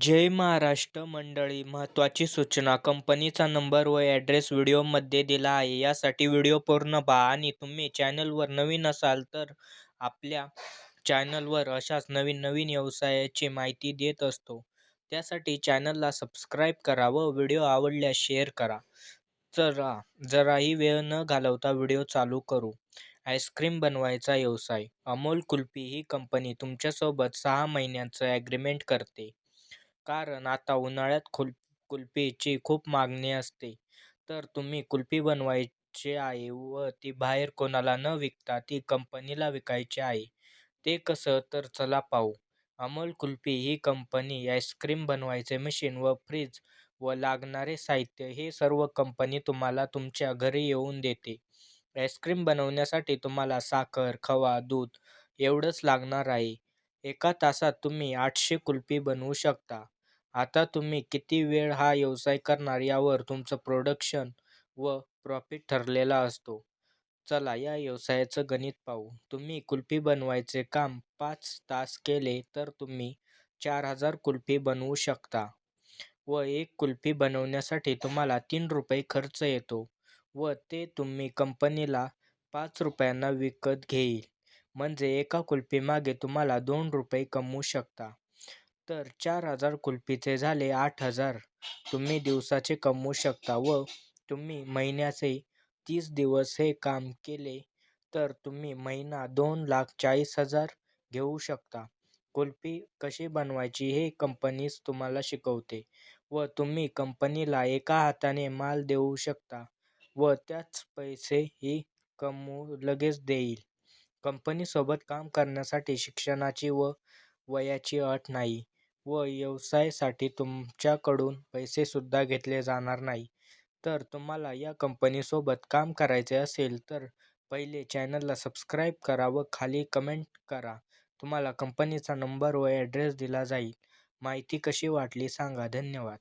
जय महाराष्ट्र मंडळी महत्त्वाची सूचना. कंपनीचा नंबर व ॲड्रेस व्हिडिओमध्ये दिला आहे. यासाठी व्हिडिओ पूर्ण पहा आणि तुम्ही चॅनलवर नवीन असाल तर आपल्या चॅनलवर अशाच नवीन नवीन व्यवसायाची माहिती देत असतो. त्यासाठी चॅनलला सबस्क्राईब करा व व्हिडिओ आवडल्यास शेअर करा. चला जराही वेळ न घालवता व्हिडिओ चालू करू. आईस्क्रीम बनवायचा व्यवसाय. अमोल कुल्फी ही कंपनी तुमच्यासोबत सहा महिन्यांचं ॲग्रीमेंट करते. कारण आता उन्हाळ्यात खुल कुल्फीची खूप मागणी असते. तर तुम्ही कुल्फी बनवायची आहे व ती बाहेर कोणाला न विकता ती कंपनीला विकायची आहे. ते कसं? तर चला पाहू. अमोल कुल्फी ही कंपनी आईस्क्रीम बनवायचे मशीन व फ्रीज व लागणारे साहित्य हे सर्व कंपनी तुम्हाला तुमच्या घरी येऊन देते. आईस्क्रीम बनवण्यासाठी तुम्हाला साखर खवा दूध एवढंच लागणार आहे. एका तासात तुम्ही आठशे कुल्फी बनवू शकता. आता तुम्ही किती वेळ हा व्यवसाय करणार यावर तुमचं प्रोडक्शन व प्रॉफिट ठरलेला असतो. चला या व्यवसायाचं गणित पाहू. तुम्ही कुल्फी बनवायचे काम पाच तास केले तर तुम्ही चार हजार कुल्फी बनवू शकता व एक कुल्फी बनवण्यासाठी तुम्हाला तीन रुपये खर्च येतो व ते तुम्ही कंपनीला पाच रुपयांना विकत घेईल. म्हणजे एका कुल्फीमागे तुम्हाला दोन रुपये कमवू शकता. तर चार हजार कुल्फीचे झाले आठ हजार. तुम्ही दिवसाचे कमवू शकता व तुम्ही महिन्याचे तीस दिवस हे काम केले तर तुम्ही महिना दोन लाख चाळीस हजार घेऊ शकता. कुल्फी कशी बनवायची हे कंपनीच तुम्हाला शिकवते व तुम्ही कंपनीला एका हाताने माल देऊ शकता व त्याच पैसे ही कमवू लगेच देईल. कंपनीसोबत काम करण्यासाठी शिक्षणाची व वयाची अट नाही. व व्यवसायासाठी तुमच्याकडून पैसेसुद्धा घेतले जाणार नाही. तर तुम्हाला या कंपनीसोबत काम करायचे असेल तर पहिले चॅनलला सबस्क्राईब करा व खाली कमेंट करा. तुम्हाला कंपनीचा नंबर व ॲड्रेस दिला जाईल. माहिती कशी वाटली सांगा. धन्यवाद.